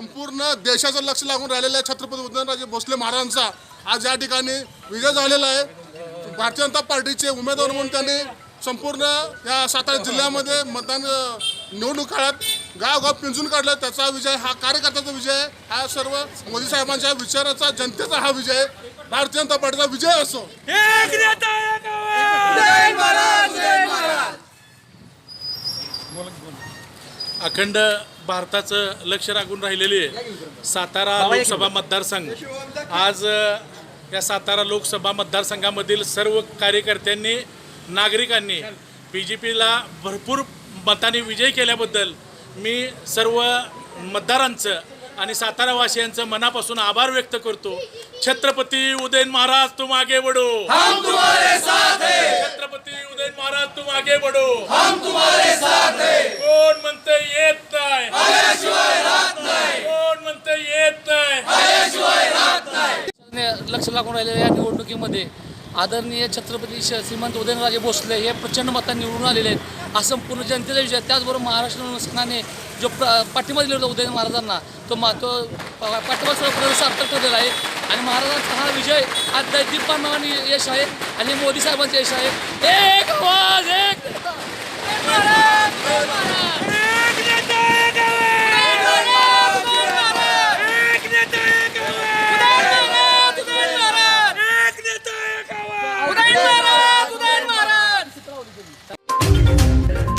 संपूर्ण देशाचं लक्ष लागून राहिलेलं आहे छत्रपती उदयनराजे भोसले महाराजांचा आज या ठिकाणी विजय झालेला आहे. भारतीय जनता पार्टीचे उमेदवार म्हणून त्यांनी संपूर्ण या सातारा जिल्ह्यामध्ये मतदान निवडणूक काळात गावगाव पिंजून काढलं. त्याचा विजय हा कार्यकर्त्याचा विजय आहे. हा सर्व मोदी साहेबांच्या विचाराचा जनतेचा हा विजय आहे. भारतीय जनता पार्टीचा विजय असो. अखंड भारताचं लक्ष लागून राहिलेली आहे. सातारा लोकसभा मतदारसंघ. आज या सातारा लोकसभा मतदारसंघामधील सर्व कार्यकर्त्यांनी नागरिकांनी बी जे पीला भरपूर मताने विजय केल्याबद्दल मी सर्व मतदारांचं आणि सातारावासियांचं मनापासून आभार व्यक्त करतो. छत्रपती उदयन महाराज तुम आगे बढो छत्रपती उदयन महाराज तुम आगे बढो लक्ष लागून राहिलेल्या या निवडणुकीमध्ये आदरणीय छत्रपती श- श्रीमंत उदयनराजे भोसले हे प्रचंड मतात निवडून आलेले आहेत. हा संपूर्ण जनतेचा विजय त्याचबरोबर महाराष्ट्र संघाने जो प्र पाठिंबा दिला होता उदयन महाराजांना तो मा तो पाठिंबा सर्व सार्थक ठरलेला आहे. आणि महाराजांचा हा विजय हा दैदीप्पान नावाने यश आहे आणि मोदी साहेबांचे यश आहे. एक आवाज एक